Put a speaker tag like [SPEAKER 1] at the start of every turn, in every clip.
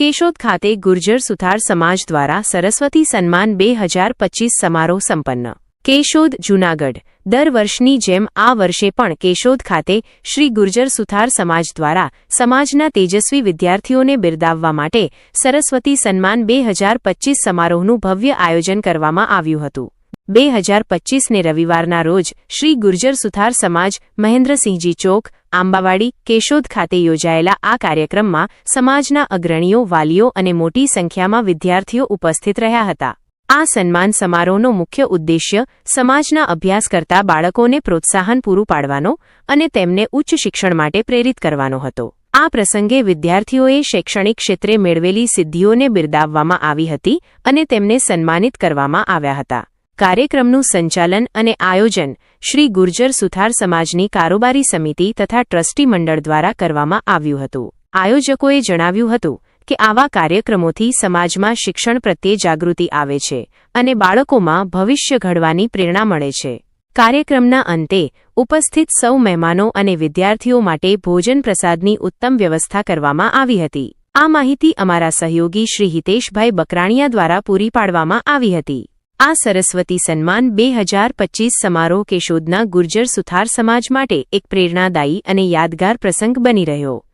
[SPEAKER 1] કેશોદ ખાતે ગુર્જર સુથાર સમાજ દ્વારા સરસ્વતી સન્માન બે હજાર પચીસ સમારોહ સંપન્ન. કેશોદ, જૂનાગઢ. દર વર્ષની જેમ આ વર્ષે પણ કેશોદ ખાતે શ્રી ગુર્જર સુથાર સમાજ દ્વારા સમાજના તેજસ્વી વિદ્યાર્થીઓને બિરદાવવા માટે સરસ્વતી સન્માન બે હજાર પચીસ સમારોહનું ભવ્ય આયોજન કરવામાં આવ્યું હતું. બે હજાર પચીસને રવિવારના રોજ શ્રી ગુર્જર સુથાર સમાજ મહેન્દ્રસિંહજી ચોક, આંબાવાડી, કેશોદ ખાતે યોજાયેલા આ કાર્યક્રમમાં સમાજના અગ્રણીઓ, વાલીઓ અને મોટી સંખ્યામાં વિદ્યાર્થીઓ ઉપસ્થિત રહ્યા હતા. આ સન્માન સમારોહનો મુખ્ય ઉદ્દેશ્ય સમાજના અભ્યાસ કરતા બાળકોને પ્રોત્સાહન પૂરું પાડવાનો અને તેમને ઉચ્ચ શિક્ષણ માટે પ્રેરિત કરવાનો હતો. આ પ્રસંગે વિદ્યાર્થીઓએ શૈક્ષણિક ક્ષેત્રે મેળવેલી સિદ્ધિઓને બિરદાવવામાં આવી હતી અને તેમને સન્માનિત કરવામાં આવ્યા હતા. કાર્યક્રમનું સંચાલન અને આયોજન શ્રી ગુર્જર સુથાર સમાજની કારોબારી સમિતિ તથા ટ્રસ્ટી મંડળ દ્વારા કરવામાં આવ્યું હતું. આયોજકોએ જણાવ્યું હતું કે આવા કાર્યક્રમોથી સમાજમાં શિક્ષણ પ્રત્યે જાગૃતિ આવે છે અને બાળકોમાં ભવિષ્ય ઘડવાની પ્રેરણા મળે છે. કાર્યક્રમના અંતે ઉપસ્થિત સૌ મહેમાનો અને વિદ્યાર્થીઓ માટે ભોજન પ્રસાદની ઉત્તમ વ્યવસ્થા કરવામાં આવી હતી. આ માહિતી અમારા સહયોગી શ્રી હિતેશભાઈ બકરાણીયા દ્વારા પૂરી પાડવામાં આવી હતી. આ સરસ્વતી સન્માન બે હજાર પચીસ સમારોહ કેશોદના ગુર્જર સુથાર સમાજ માટે એક પ્રેરણાદાયી અને યાદગાર પ્રસંગ બની રહ્યો.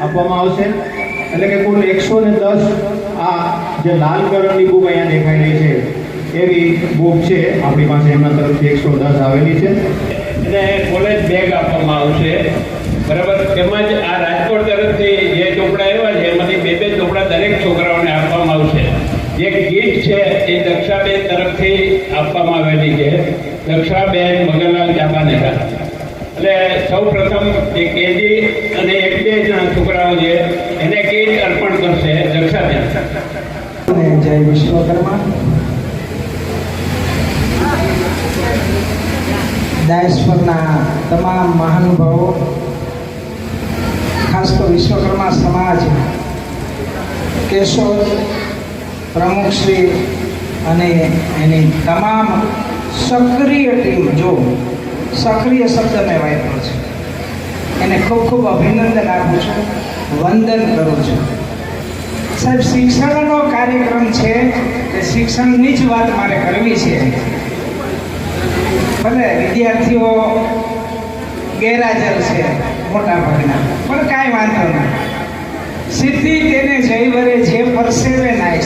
[SPEAKER 2] આપવામાં આવશે. એટલે કે કુલ એકસો ને દસ આ જે લાલ કલરની બુક અહીંયા દેખાઈ રહી છે એવી બુક છે. આપણી પાસે એમના તરફથી એકસો દસ આવેલી છે.
[SPEAKER 3] અને કોલેજ બેગ આપવામાં આવશે. બરાબર? તેમજ આ રાજકોટ તરફથી જે ચોપડા આવ્યા છે એમાંથી બે બે ચોપડા દરેક છોકરાઓને આપવામાં આવશે. જે છે એ દક્ષાબેન તરફથી આપવામાં આવેલી છે. દક્ષાબેન મગનલાલ ચાંપાનેરા એટલે સૌ પ્રથમ જે કેજી અને એક બે જણા છોકરાઓ છે, એને કીટ અર્પણ કરશે દક્ષાબેન.
[SPEAKER 4] જય વિશ્વકર્મા. પરના તમામ મહાનુભાવો, ખાસ તો વિશ્વકર્મા સમાજ, કેશોદ પ્રમુખશ્રી અને એની તમામ સક્રિય ટીમ, જો સક્રિય શબ્દ મેં વાપરો છે. એને ખૂબ ખૂબ અભિનંદન આપું છું, વંદન કરું છું. સાહેબ, શિક્ષણનો કાર્યક્રમ છે કે શિક્ષણની જ વાત મારે કરવી છે? ભલે વિદ્યાર્થીઓ ગેરહાજર છે મોટા ભાગના, પણ કાંઈ વાંધો નહીં. સિદ્ધિ તેને જયવરે જે પરસેવે નાય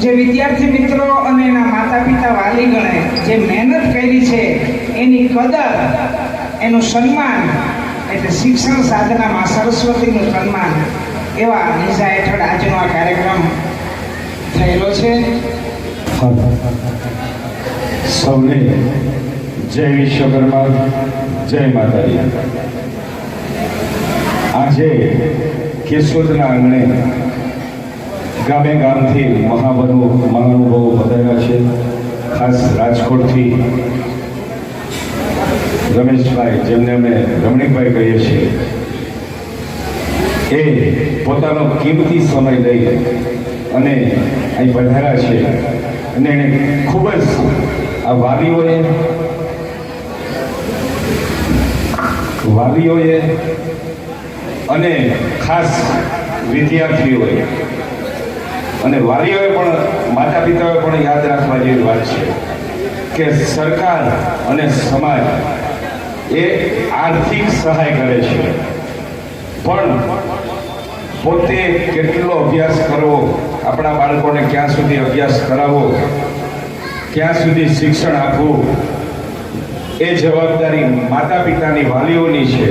[SPEAKER 4] જે વિદ્યાર્થી મિત્રો અને એના માતા પિતા વાલીગણે જે મહેનત કરી છે, એની કદર, એનું સન્માન, એટલે શિક્ષણ સાધનામાં સરસ્વતીનું સન્માન, એવા નિઝા હેઠળ આજનો આ કાર્યક્રમ થયેલો છે.
[SPEAKER 5] સૌને જય વિશ્વકર્મા, જય માતાજી. આજે કેશોદના આંગણે ગામે ગામથી મહાબનો મહાનુભાવો પધાર્યા છે. ખાસ રાજકોટથી રમેશભાઈ, જેમને અમે રમણીકભાઈ કહીએ છીએ. એ પોતાનો કિંમતી સમય લઈ અને અહીં પધાર્યા છે. અને એણે ખૂબ જ આ વાલીઓએ વાલીઓએ અને ખાસ વિદ્યાર્થીઓએ અને વાલીઓએ પણ માતા પિતાઓએ પણ યાદ રાખવા જેવી વાત છે કે સરકાર અને સમાજ એ આર્થિક સહાય કરે છે. પણ પોતે કેટલો અભ્યાસ કરવો, આપણા બાળકોને ક્યાં સુધી અભ્યાસ કરાવવો, ક્યાં સુધી શિક્ષણ આપવું, એ જવાબદારી માતા પિતાની વાલીઓની છે.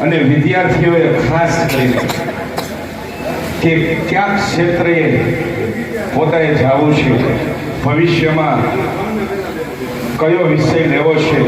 [SPEAKER 5] અને વિદ્યાર્થીઓએ ખાસ કરીને કે કયા ક્ષેત્રે પોતાએ જવું છે? ભવિષ્યમાં કયો વિષય લેવો છે?